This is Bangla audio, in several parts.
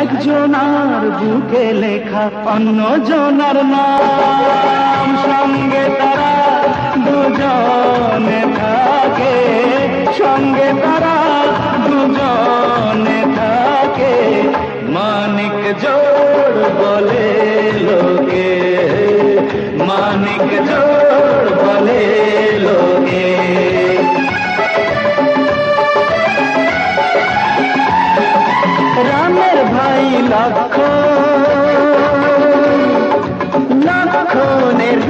একজনার বুকে লেখা অন্য জনার নাম। সঙ্গে তারা দুজনে থাকে। সঙ্গে তারা দুজনে থাকে। মানিক জোড় বলে লোকে। মানিক জোড় বলে লোকে। রামের ভাই লক্ষ, লক্ষণের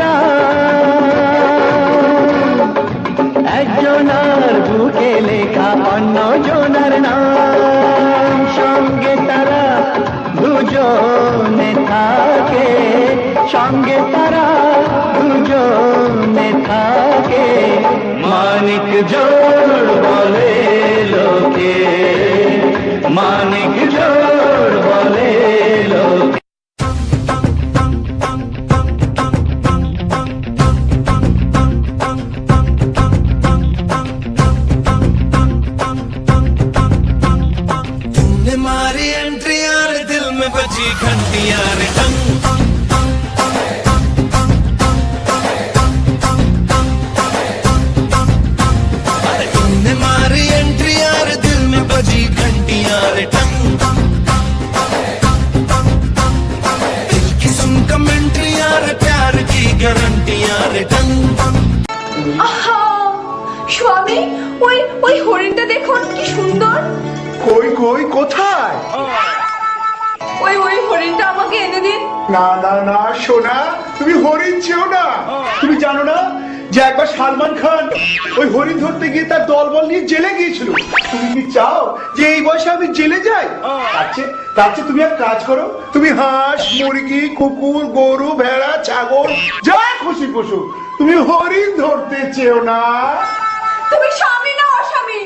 একজনার বুকে লেখা অন্য জনার নাম। সঙ্গে তারা দুজনে থাকে। সঙ্গে তারা দুজনে থাকে মানিক জোর বলে লোকে মানিক না না না সোনা তুমি হরিণ চেও না। তুমি জানো না যে একবার সালমান খান ওই হরিণ ধরতে গিয়ে তার দলবল নিয়ে জেলে গিয়েছিল। তুমি কি চাও যে এই বয়সে আমি জেলে যাই? তার তার চেয়ে তুমি এক কাজ করো তুমি হাঁস মুরগি কুকুর গরু ভেড়া ছাগল যা খুশি পশু তুমি হরিণ ধরতে চেও না। তুমি স্বামী না অস্বামী?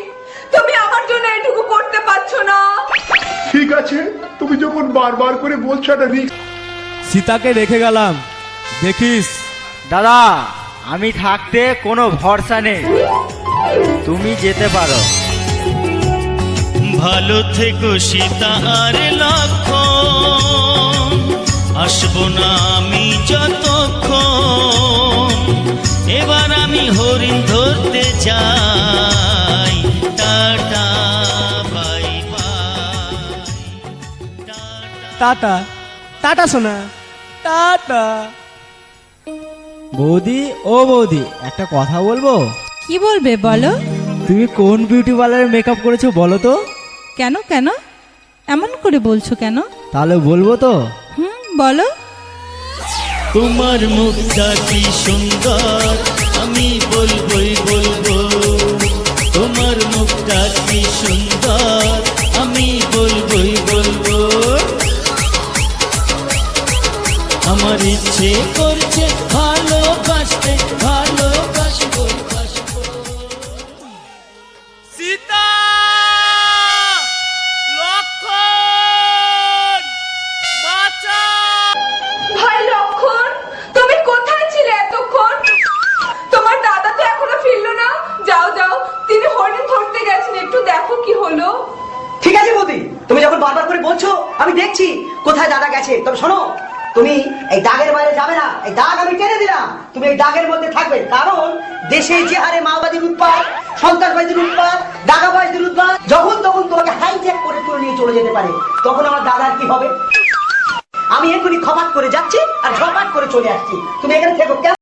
তুমি আমার জন্য এটুকু করতে পারছ না? ঠিক আছে তুমি যখন বারবার করে বলছো একটা রিস্ক সীতাকে রেখে গেলাম। দেখিস। দাদা আমি থাকতে কোনো ভরসা নেই। তুমি যেতে পারো। ভালো থেকো সীতা আর লক্ষণ। আসব না আমি যতক্ষণ। এবার আমি হরিণ ধরতে যাই tata bye bye. Tata. Tata সোনা। টাটা। বৌদি ও বৌদি একটা কথা বলব? কি বলবে বলো। তুমি কোন বিউটি পার্লারে মেকআপ করেছ বলো তো? কেন কেন? এমন করে বলছো কেন? তাহলে বলব তো। হুম বলো। তোমার মুখটা কি সুন্দর? আমি বলবই বলব যখন বারবার করে বলছো, আমি দেখছি কোথায় দাদা গেছে। তবে শোনো, তুমি এই দাগের বাইরে যাবে না। এই দাগ আমি টেনে দিলাম। তুমি এই দাগের মধ্যে থাকবে। কারণ দেশে যে হারে মাওবাদীর উৎপাদ সন্ত্রাসবাদীর উৎপাদ দাগাবাজদের উৎপাদ যখন তখন তোমাকে হাইজ্যাক করে তুলে নিয়ে চলে যেতে পারে। তখন আমার দাদার কি হবে? আমি এখনই খপাত করে যাচ্ছি আর ঝপাট করে চলে আসছি। তুমি এখানে থেকো, কেমন?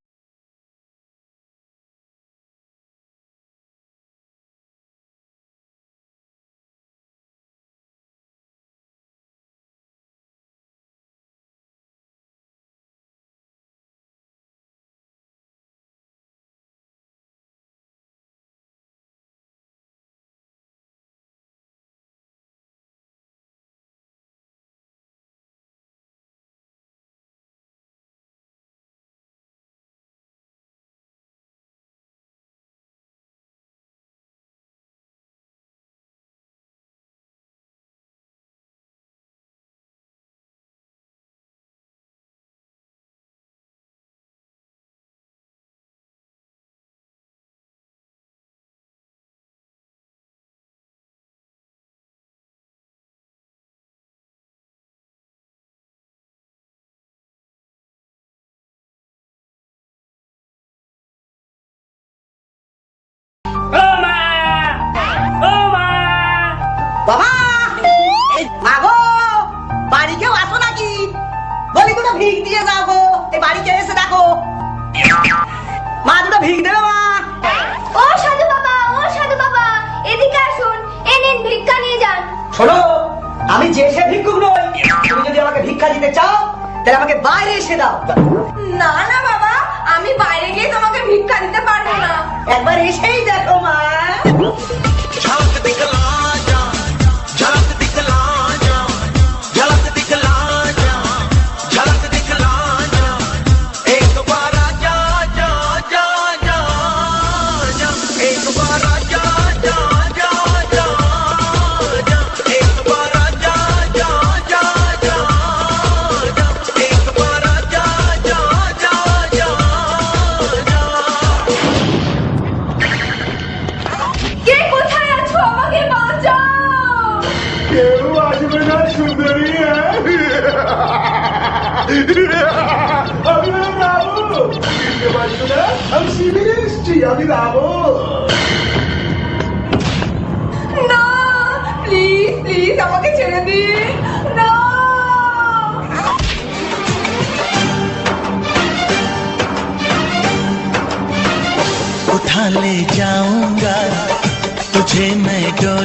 বাবা! এই মা বাড়ি কেউ আসো নাকি? বলি দুটো ভিক দিয়ে গো এই বাড়ি এসে দেখো। মা দুটো ভিক দেবে মা। ও সাধু বাবা ও সাধু বাবা এদিকে আসুন এ নিন ভিক্ষা নিয়ে যান। শোনো আমি যে সে ভিক্ষুক নই তুমি যদি আমাকে ভিক্ষা দিতে চাও তাহলে আমাকে বাইরে এসে দাও। না না বাবা আমি বাইরে গিয়ে তোমাকে ভিক্ষা দিতে পারব না। একবার এসেই দেখো মা।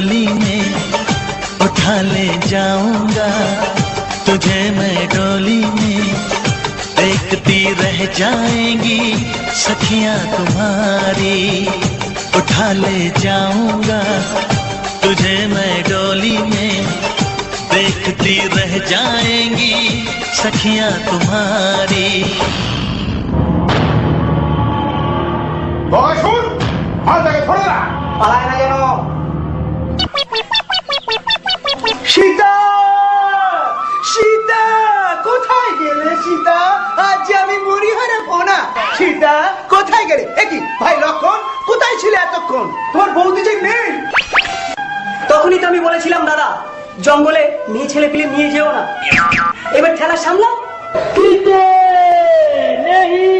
डोली में उठा ले जाऊँगा। तुझे मैं डोली में देखती रह जाएँगी। सखियाँ तुम्हारी उठा ले जाऊँगा। तुझे मैं डोली में देखती रह जाएँगी। सखियाँ तुम्हारी। थोड़ा। पलायना जानो কোথায় গেলে সীতা? তোমার বৌদি যে নেই। তখনই আমি বলেছিলাম, দাদা, জঙ্গলে মেয়ে ছেলে পেলে নিয়ে যেও না। এবার ঠেলা সামলাও। पिया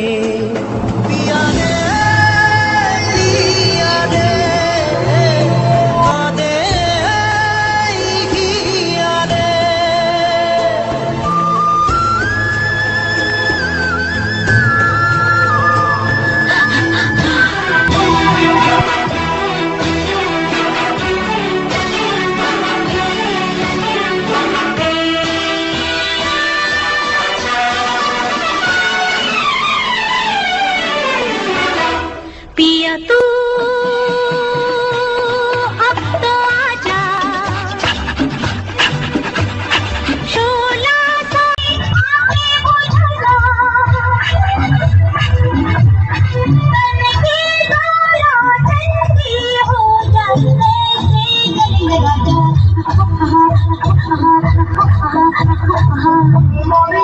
morning.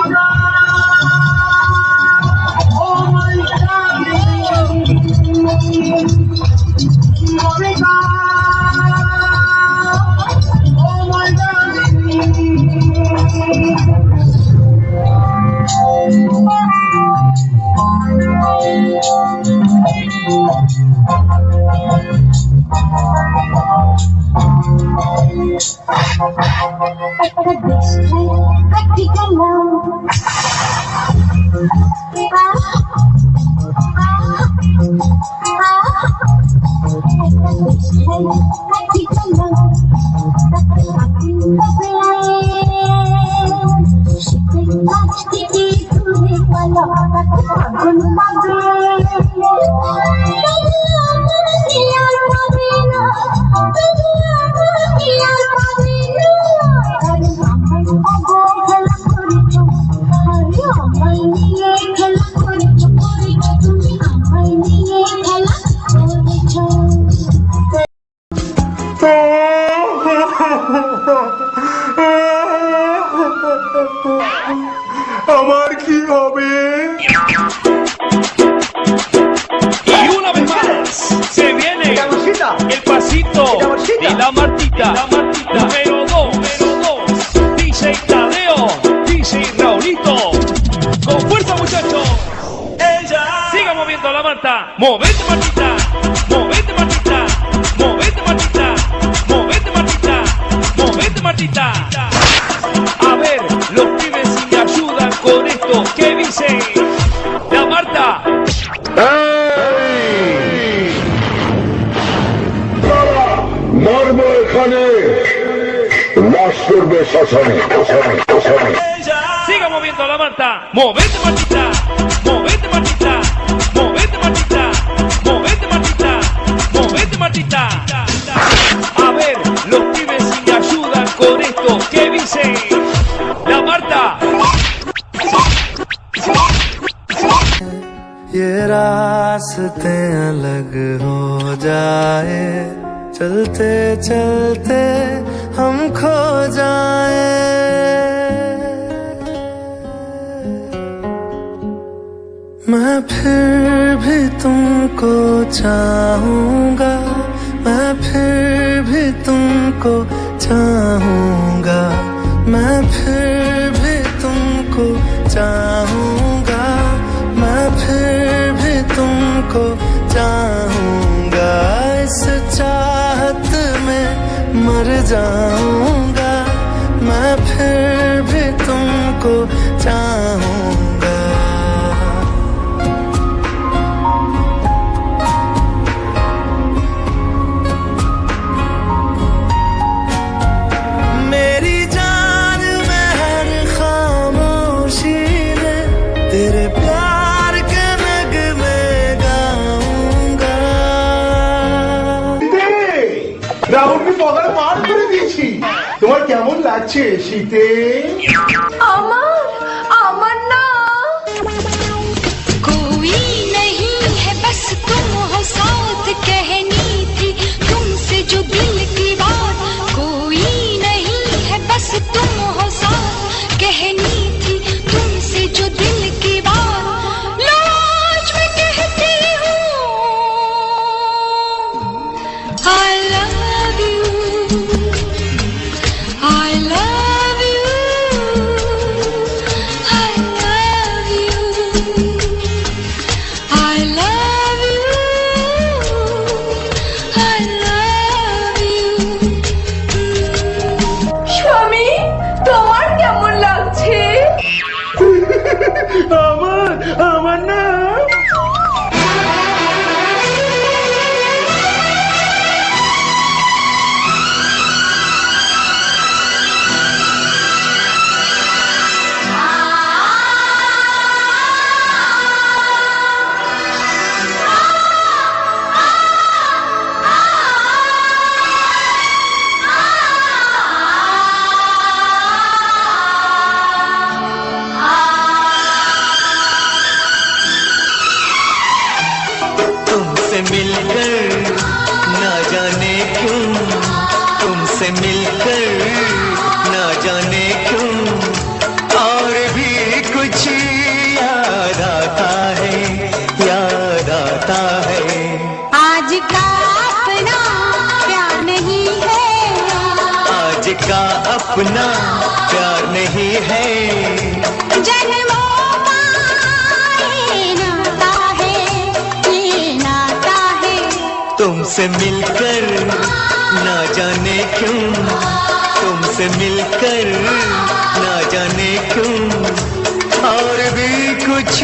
patita. A ver, los pibes si me ayudan con esto. ¿Qué dicen? La Marta. ¡Ey! Marmo Más cervezas, amigos, amigos, amigos. Siga moviendo la Marta. ¡Movete, चलते चलते আছে শীতে? से मिलकर ना जाने क्यों और भी कुछ याद आता है याद आता है। आज का अपना प्यार नहीं है। आज का अपना प्यार नहीं है। जन्मों तुमसे मिलकर ना जाने क्यों तुमसे मिलकर ना जाने क्यों? और भी कुछ